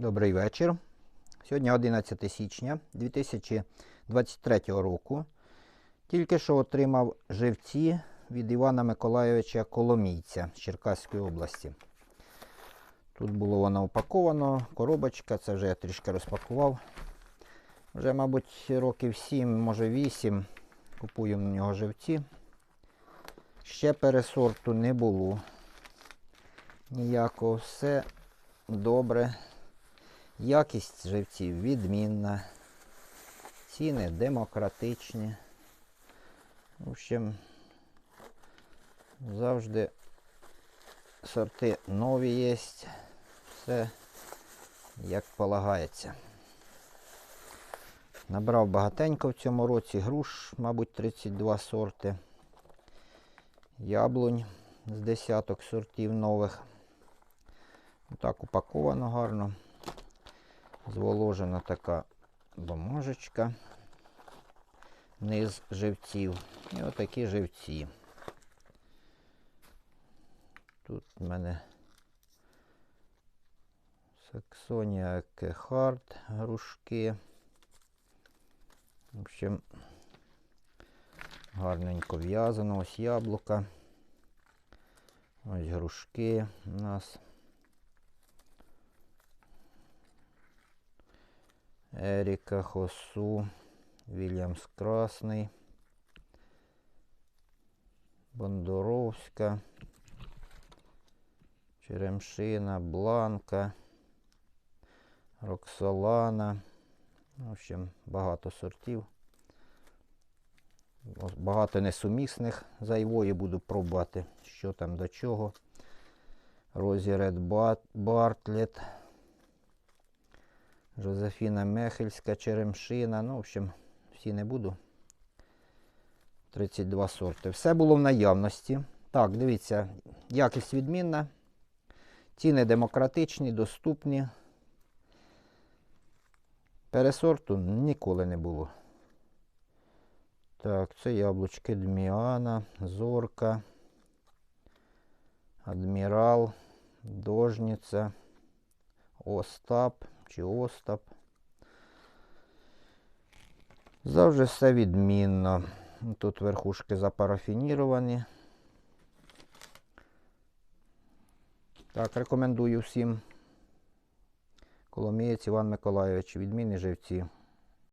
Добрий вечір. Сьогодні 11 січня 2023 року. Тільки що отримав живці від Івана Миколайовича Коломійця з Черкаської області. Тут було воно упаковано, коробочка, це вже я трішки розпакував. Вже, мабуть, років 7, може 8 купую в нього живці. Ще пересорту не було. Ніякого, все добре. Якість живців відмінна. Ціни демократичні. В общем, завжди сорти нові є. Все як полагається. Набрав багатенько в цьому році груш, мабуть, 32 сорти. Яблунь з десяток сортів нових. Так упаковано гарно. Зволожена така бумажечка. Низ живців. І отакі живці. Тут в мене Саксонія Кехард грушки. В общем, гарненько в'язано. Ось яблука. Ось грушки у нас. Еріка Хосу, Вільямс Красний, Бондоровська, Черемшина, Бланка, Роксолана. В общем, багато сортів. Багато несумісних. Зайвої буду пробувати, що там до чого. Розі Ред Бартлет. Жозефіна Мехельська, Черемшина. Ну, в общем, всі не буду. 32 сорти. Все було в наявності. Так, дивіться, якість відмінна. Ціни демократичні, доступні. Пересорту ніколи не було. Так, це яблучки Дміана, Зорка, Адмірал, Дожниця, Остап чи Остап. Завжди все відмінно. Тут верхушки запарафініровані. Так, рекомендую всім. Коломієць Іван Миколайович, відмінні живці.